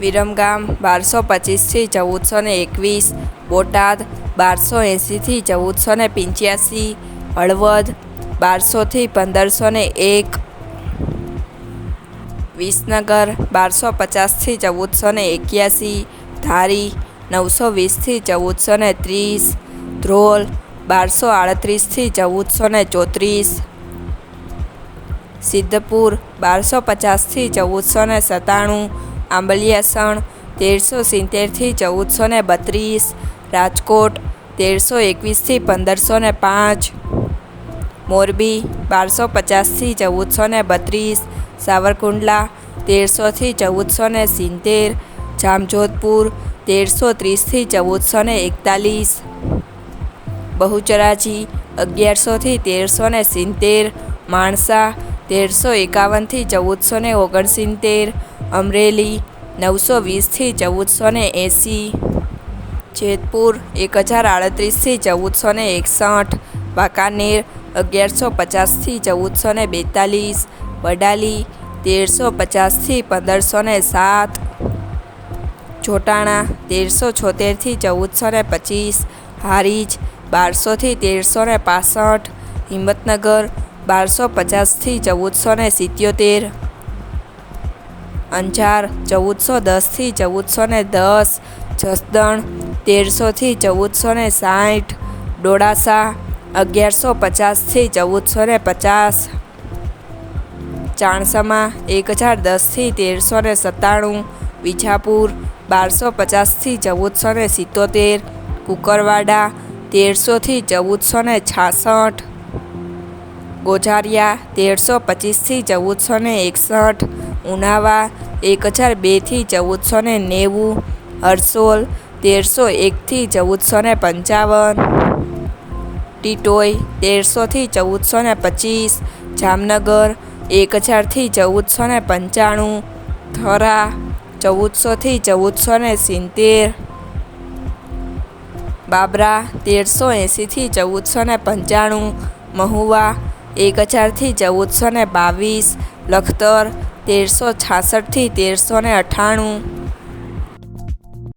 વિરમગામ બારસો પચીસથી ચૌદસો ને એકવીસ, બોટાદ બારસો એંસીથી ચૌદસો ને પંચ્યાસી, હળવદ બારસોથી પંદરસો ને એક, વિસનગર બારસો પચાસથી ચૌદસો ને એક્યાસી, ધારી નવસો વીસથી ચૌદસો ને ત્રીસ, ધ્રોલ બારસો આડત્રીસથી ચૌદસો ને ચોત્રીસ, સિદ્ધપુર બારસો પચાસથી ચૌદસો ને સત્તાણું આંબલિયાસણ તેરસો સિત્તેરથી ચૌદસો ને બત્રીસ, રાજકોટ તેરસો એકવીસથી પંદરસો ને પાંચ, મોરબી બારસો પચાસથી ચૌદસો ને બત્રીસ, સાવરકુંડલા તેરસોથી ચૌદસો ને સિત્તેર, જામજોધપુર તેરસો ત્રીસથી ચૌદસો ને એકતાલીસ, બહુચરાજી અગિયારસોથી તેરસો ને સિત્તેર, માણસા તેરસો એકાવનથી ચૌદસો ને ઓગણસિત્તેર, અમરેલી નવસો વીસથી ચૌદસો ને એંસી, જેતપુર એક હજાર આડત્રીસથી ચૌદસો ને એકસઠ, વાંકાનેર અગિયારસો પચાસથી ચૌદસો ને બેતાલીસ, વડાલી તેરસો પચાસથી પંદરસો ને સાત જોટાણા તેરસો છોતેરથી ચૌદસો ને પચીસ, હારીજ બારસોથી તેરસો ને પાસઠ, હિંમતનગર બારસો પચાસથી ચૌદસો ને સિત્યોતેર અંજાર ચૌદસો દસથી ચૌદસો ને દસ, જસદણ તેરસોથી ચૌદસો ને સાઠ, ડોળાસા અગિયારસો પચાસથી ચૌદસો ને પચાસ, ચાણસામાં એક હજાર દસથી તેરસો ને સત્તાણું, વિજાપુર બારસો પચાસથી ચૌદસો ને સિત્તોતેર, કુકરવાડા તેરસોથી ચૌદસો ને છાસઠ, ગોઝારિયા તેરસો પચીસથી ચૌદસો ને એકસઠ ઉનાવા, એક હજાર બેથી ચૌદસો ને નેવું હરસોલ તેરસો એકથી ચૌદસો ને પંચાવન ટીટોઈ તેરસોથી ચૌદસો ને પચીસ, જામનગર, એક હજારથી ચૌદસો ને પંચાણું, થરા ચૌદસોથી ચૌદસો ને સિત્તેર, બાબરા, તેરસો એંસીથી ચૌદસો ને પંચાણું, મહુવા, એક હજારથી ચૌદસો ને બાવીસ, લખતર તેરસો છાસઠથી તેરસો ને અઠ્ઠાણું.